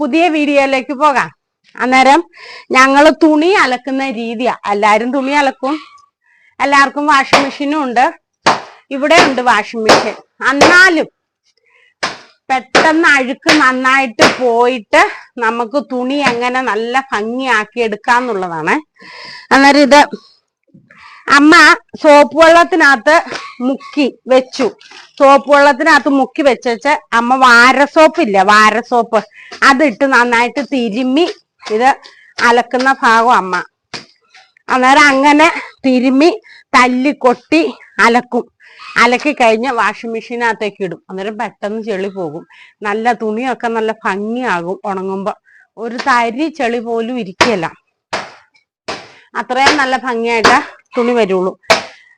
പുതിയ വീഡിയോയിലേക്ക് പോകാം. അന്നേരം ഞങ്ങൾ തുണി അലക്കുന്ന രീതിയാ. എല്ലാരും തുണി അലക്കും. എല്ലാവർക്കും വാഷിംഗ് മെഷീനും ഉണ്ട്. ഇവിടെ ഉണ്ട് വാഷിംഗ് മെഷീൻ എന്നാലും പെട്ടെന്ന് അഴുക്ക് നന്നായിട്ട് പോയിട്ട് നമുക്ക് തുണി എങ്ങനെ നല്ല ഭംഗിയാക്കി എടുക്കാന്നുള്ളതാണ്. അന്നേരം ഇത് അമ്മ സോപ്പ് വെള്ളത്തിനകത്ത് മുക്കി വെച്ചു. സോപ്പ് വെള്ളത്തിനകത്ത് മുക്കി വെച്ചേച്ച് അമ്മ വാര സോപ്പ് ഇല്ല വാര സോപ്പ്. അതിട്ട് നന്നായിട്ട് തിരുമ്മി ഇത് അലക്കുന്ന ഭാഗം അമ്മ. അന്നേരം അങ്ങനെ തിരുമ്മി തല്ലി കൊട്ടി അലക്കും. അലക്കി കഴിഞ്ഞ് വാഷിംഗ് മെഷീനകത്തേക്ക് ഇടും. അന്നേരം പെട്ടെന്ന് ചെളി പോകും. നല്ല തുണിയൊക്കെ നല്ല ഭംഗിയാകും ഉണങ്ങുമ്പോ. ഒരു തരി ചെളി പോലും ഇരിക്കല്ല അത്രയും നല്ല ഭംഗിയായിട്ട് തുണി വരുള്ളൂ.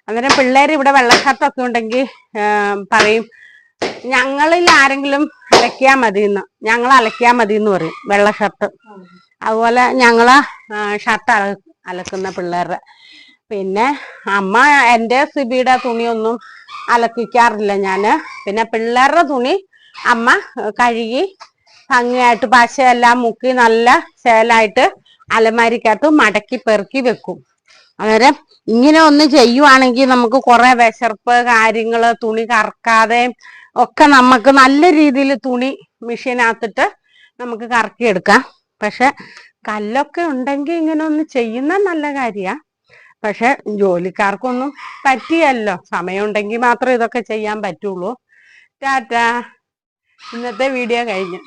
അന്നേരം പിള്ളേർ ഇവിടെ വെള്ളക്കത്തൊക്കെ ഉണ്ടെങ്കിൽ പറയും ഞങ്ങളിൽ ആരെങ്കിലും അലക്കിയാൽ മതി എന്ന് ഞങ്ങൾ അലക്കിയാൽ മതി എന്ന് പറയും വെള്ള ഷർട്ട് അതുപോലെ ഞങ്ങൾ ഷർട്ട് അല അലക്കുന്ന പിള്ളേരുടെ. പിന്നെ അമ്മ എന്റെ സിബിയുടെ തുണിയൊന്നും അലക്കിക്കാറില്ല ഞാൻ പിന്നെ പിള്ളേരുടെ തുണി അമ്മ കഴുകി ഭംഗിയായിട്ട് പശയെല്ലാം മുക്കി നല്ല ചേലായിട്ട് അലമാരിക്കകത്ത് മടക്കി പെറുക്കി വെക്കും. അന്നേരം ഇങ്ങനെ ഒന്ന് ചെയ്യുവാണെങ്കിൽ നമുക്ക് കുറെ വിശർപ്പ് കാര്യങ്ങൾ തുണി കറക്കാതെ ഒക്കെ നമുക്ക് നല്ല രീതിയിൽ തുണി മെഷീനകത്തിട്ട് നമുക്ക് കറക്കിയെടുക്കാം. പക്ഷെ കല്ലൊക്കെ ഉണ്ടെങ്കിൽ ഇങ്ങനെ ഒന്ന് ചെയ്യുന്ന നല്ല കാര്യമാണ് പക്ഷെ ജോലിക്കാർക്കൊന്നും പറ്റിയല്ലോ. സമയമുണ്ടെങ്കിൽ മാത്രം ഇതൊക്കെ ചെയ്യാൻ പറ്റുള്ളൂ. ടാറ്റ. ഇന്നത്തെ വീഡിയോ കഴിഞ്ഞു.